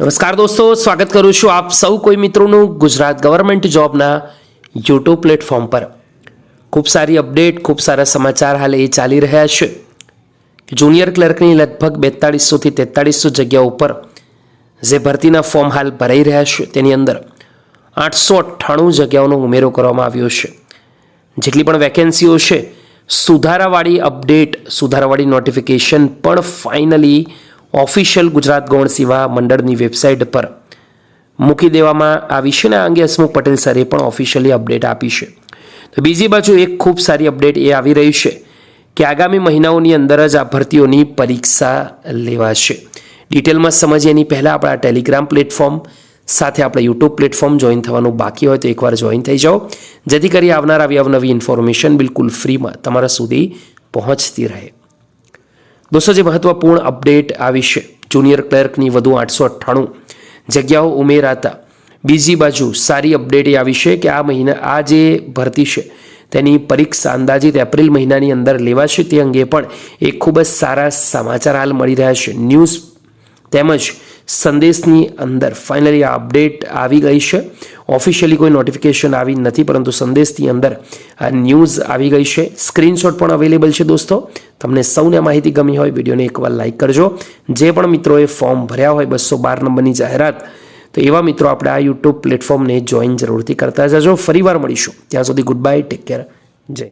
નમસ્કાર દોસ્તો, સ્વાગત કરું છું આપ સૌ કોઈ મિત્રોનું ગુજરાત ગવર્મેન્ટ જોબના યુટ્યુબ પ્લેટફોર્મ પર. ખૂબ સારી અપડેટ ખૂબ સારા સમાચાર હાલ એ ચાલી રહ્યા છે જુનિયર ક્લર્કની લગભગ બેતાળીસોથી તેતાળીસો જગ્યાઓ ઉપર જે ભરતીના ફોર્મ હાલ ભરાઈ રહ્યા છે, તેની અંદર આઠસો અઠ્ઠાણું જગ્યાઓનો ઉમેરો કરવામાં આવ્યો છે. જેટલી પણ વેકેન્સીઓ છે, સુધારાવાળી અપડેટ સુધારાવાળી નોટિફિકેશન પણ ફાઇનલી ઓફિશિયલ ગુજરાત ગૌણ સેવા મંડળની વેબસાઇટ પર મૂકી દેવામાં આવી છે અને આ અંગે હસમુખ પટેલ સરે પણ ઓફિશિયલી અપડેટ આપી છે. તો બીજી બાજુ એક ખૂબ સારી અપડેટ એ આવી રહી છે કે આગામી મહિનાઓની અંદર જ આ ભરતીઓની પરીક્ષા લેવાશે. ડિટેલમાં સમજીએ એની પહેલાં આપણા ટેલિગ્રામ પ્લેટફોર્મ સાથે આપણે યુટ્યુબ પ્લેટફોર્મ જોઈન થવાનું બાકી હોય તો એકવાર જોઈન થઈ જાઓ. જેથી કરી આવનાર આવી અવનવી ઇન્ફોર્મેશન બિલકુલ ફ્રીમાં તમારા સુધી પહોંચતી રહે. દોસ્તો, જે મહત્વપૂર્ણ અપડેટ આવી છે જુનિયર ક્લર્કની વધુ આઠસો અઠ્ઠાણું. જગ્યાઓ ઉમેરાતા. બીજી બાજુ સારી અપડેટ એ આવી છે કે આ મહિના, આ જે ભરતી છે, તેની પરીક્ષા અંદાજિત એપ્રિલ મહિનાની અંદર લેવાશે, તે અંગે પણ એક ખૂબ જ સારા સમાચાર હાલ મળી રહ્યા છે. ન્યૂઝ તેમજ સંદેશની અંદર ફાઇનલી આ અપડેટ આવી ગઈ છે. ઓફિશિયલી કોઈ નોટિફિકેશન આવી નથી, પરંતુ સંદેશની અંદર આ ન્યૂઝ આવી ગઈ છે. સ્ક્રીનશોટ પણ અવેલેબલ છે દોસ્તો. તમને સૌને માહિતી ગમી હોય, વિડીયોને એકવાર લાઇક કરજો. જે પણ મિત્રોએ ફોર્મ ભર્યા હોય, બસો બાર નંબરની જાહેરાત, તો એવા મિત્રો આપણે આ યુટ્યુબ પ્લેટફોર્મને જોઈન જરૂરથી કરતા જજો. ફરીવાર મળીશું. ત્યાં સુધી ગુડ બાય ટેક કેર જય.